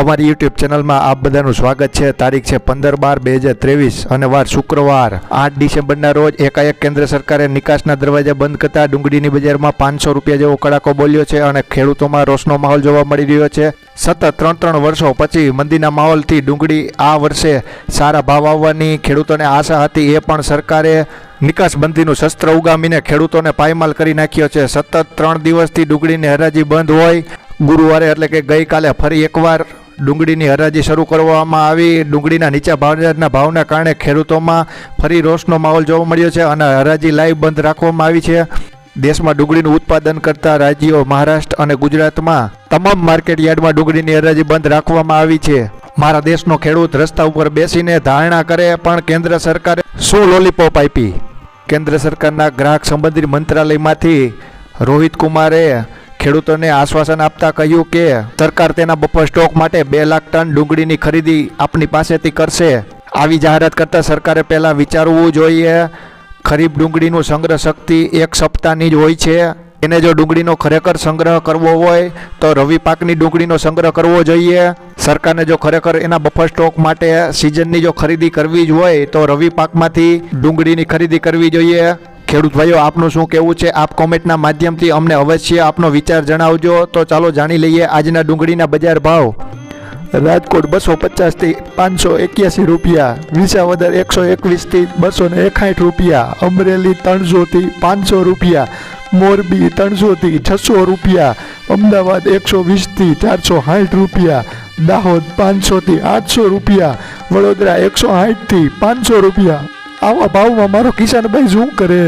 અમારી યુટ્યુબ ચેનલમાં આપ બધાનું સ્વાગત છે. તારીખ છે પંદર બાર બે હજાર ત્રેવીસ અને વાર શુક્રવાર આઠ ડિસેમ્બરના રોજ એકાએક કેન્દ્ર સરકારે નિકાસના દરવાજા બંધ કરતા ડુંગળીની બજારમાં પાંચસો રૂપિયા જેવો કડાકો બોલ્યો છે અને ખેડૂતોમાં રોષનો માહોલ જોવા મળી રહ્યો છે. સતત ત્રણ ત્રણ વર્ષો પછી મંદીના માહોલથી ડુંગળી આ વર્ષે સારા ભાવ આવવાની ખેડૂતોને આશા હતી. એ પણ સરકારે નિકાસબંધીનું શસ્ત્ર ઉગામીને ખેડૂતોને પાયમાલ કરી નાખ્યો છે. સતત ત્રણ દિવસથી ડુંગળીની હરાજી બંધ હોય ગુરુવારે એટલે કે ગઈકાલે ફરી એકવાર ડુંગળીની હરાજી શરૂ કરવામાં આવી. ડુંગળીના નીચા બજારના ભાવના કારણે ખેડૂતોમાં ફરી રોષનો માહોલ જોવા મળ્યો છે અને હરાજી લાઈવ બંધ રાખવામાં આવી છે. દેશમાં ડુંગળીનું ઉત્પાદન કરતા રાજ્યો મહારાષ્ટ્ર અને ગુજરાતમાં તમામ માર્કેટ યાર્ડમાં ડુંગળીની હરાજી બંધ રાખવામાં આવી છે. મારા દેશનો ખેડૂત રસ્તા ઉપર બેસીને ધારણા કરે, પણ કેન્દ્ર સરકારે શું લોલીપોપ આપી? કેન્દ્ર સરકારના ગ્રાહક સંબંધિત મંત્રાલયમાંથી રોહિત કુમારે ખેડૂતોને આશ્વાસન આપતા કહ્યું કે, સરકાર તેના બફર સ્ટોક માટે બે લાખ ટન ડુંગળીની ખરીદી આપની પાસેથી કરશે. આવી જાહેરાત કરતાં સરકારે પહેલાં વિચારવું જોઈએ, ખરીફ ડુંગળીનું સંગ્રહ શક્તિ એક સપ્તાહની જ હોય છે. એને જો ડુંગળીનો ખરેખર સંગ્રહ કરવો હોય, તો રવિ પાકની ડુંગળીનો સંગ્રહ કરવો જોઈએ. સરકારને જો ખરેખર એના બફર સ્ટોક માટે સિઝનની જો ખરીદી કરવી જ હોય, તો રવિ પાકમાંથી ડુંગળીની ખરીદી કરવી જોઈએ. ખેડૂત ભાઈઓ, આપનું શું કહેવું છે? આપ કોમેન્ટના માધ્યમથી અમને અવશ્ય આપનો વિચાર જણાવજો. તો ચાલો જાણી લઈએ આજના ડુંગળીના બજાર ભાવ. રાજકોટ બસો પચાસથી પાંચસો એક્યાસી રૂપિયા, વિસાવદર એકસો એકવીસથી બસો ને એકાઠ રૂપિયા, અમરેલી ત્રણસોથી પાંચસો રૂપિયા, મોરબી ત્રણસોથી છસો રૂપિયા, અમદાવાદ એકસો વીસથી ચારસો સાઠ રૂપિયા, દાહોદ પાંચસોથી આઠસો રૂપિયા, વડોદરા એકસો સાઠથી પાંચસો રૂપિયા. આવા ભાવમાં મારો કિસાનભાઈ શું કરે?